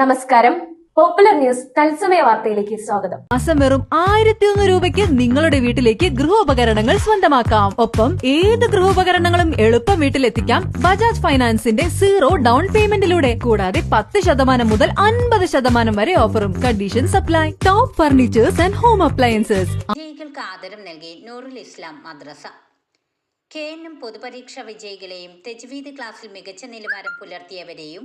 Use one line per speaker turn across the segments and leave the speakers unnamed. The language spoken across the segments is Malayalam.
നമസ്കാരം. പോപ്പുലർ ന്യൂസ് തത്സമയ വാർത്തയിലേക്ക് സ്വാഗതം.
മാസം വെറും ആയിരത്തി ഒന്ന് രൂപയ്ക്ക് നിങ്ങളുടെ വീട്ടിലേക്ക് ഗൃഹോപകരണങ്ങൾ സ്വന്തമാക്കാം. ഒപ്പം ഏത് ഗൃഹോപകരണങ്ങളും എളുപ്പം വീട്ടിലെത്തിക്കാം ബജാജ് ഫൈനാൻസിന്റെ സീറോ ഡൗൺ പേയ്മെന്റിലൂടെ. കൂടാതെ പത്ത് ശതമാനം മുതൽ അൻപത് ശതമാനം വരെ ഓഫറും condition apply top furnitures and home appliances.
വിജയികൾക്ക് ആദരം നൽകി Noorul Islam Madrasa. K N M പൊതുപരീക്ഷാ വിജയികളെയും തെജ്വീദ് ക്ലാസ്സിൽ മികച്ച നിലവാരം പുലർത്തിയവരെയും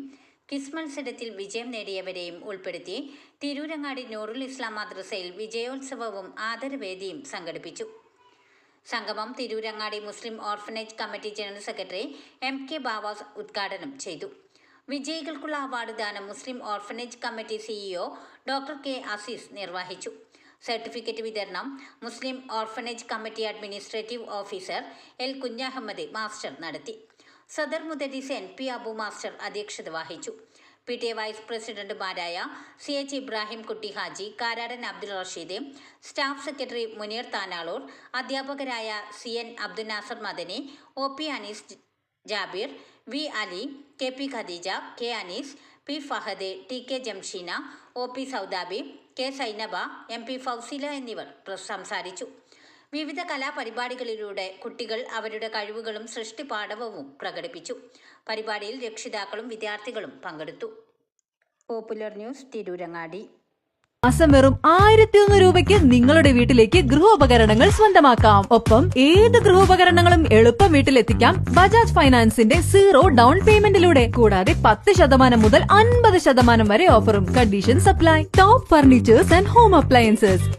കിസ് മത്സരത്തിൽ വിജയം നേടിയവരെയും ഉൾപ്പെടുത്തി തിരൂരങ്ങാടി നൂറുൽ ഇസ്ലാം മദ്രസയിൽ വിജയോത്സവവും ആദരവേദിയും സംഘടിപ്പിച്ചു. സംഗമം Tirurangadi Muslim orphanage committee general secretary M K Bavas ഉദ്ഘാടനം ചെയ്തു. വിജയികൾക്കുള്ള അവാർഡ് ദാനം Muslim orphanage committee CEO doctor K Azeez നിർവഹിച്ചു. സർട്ടിഫിക്കറ്റ് വിതരണം Muslim orphanage committee administrative officer L Kunhahammed master നടത്തി. സദർ മുദരീസ് എൻ പി അബു മാസ്റ്റർ അധ്യക്ഷത വഹിച്ചു. പി ടി എ വൈസ് പ്രസിഡന്റുമാരായ C H Ibrahim Kutty Haji Karadan Abdul Rasheed staff secretary Muneer Tanalur അധ്യാപകരായ C N Abdul Nasar Madani O P Anees Jabir V Ali K P Khadeeja K Anees P Fahad T K Jamsheena O P Saudabi K Zainaba M P Fousila എന്നിവർ സംസാരിച്ചു. വിവിധ കലാപരിപാടികളിലൂടെ കുട്ടികൾ അവരുടെ കഴിവുകളും സൃഷ്ടിപാടവവും പ്രകടിപ്പിച്ചു. പരിപാടിയിൽ രക്ഷിതാക്കളും വിദ്യാർത്ഥികളും പങ്കെടുത്തു. Popular news Tirurangadi.
മാസം വെറും ആയിരത്തി ഒന്ന് രൂപയ്ക്ക് നിങ്ങളുടെ വീട്ടിലേക്ക് ഗൃഹോപകരണങ്ങൾ സ്വന്തമാക്കാം. ഒപ്പം ഏത് ഗൃഹോപകരണങ്ങളും എളുപ്പം വീട്ടിലെത്തിക്കാം ബജാജ് ഫൈനാൻസിന്റെ സീറോ ഡൗൺ പേയ്മെന്റിലൂടെ. കൂടാതെ പത്ത് ശതമാനം മുതൽ അൻപത് ശതമാനം വരെ ഓഫറും condition apply top furnitures and home appliances.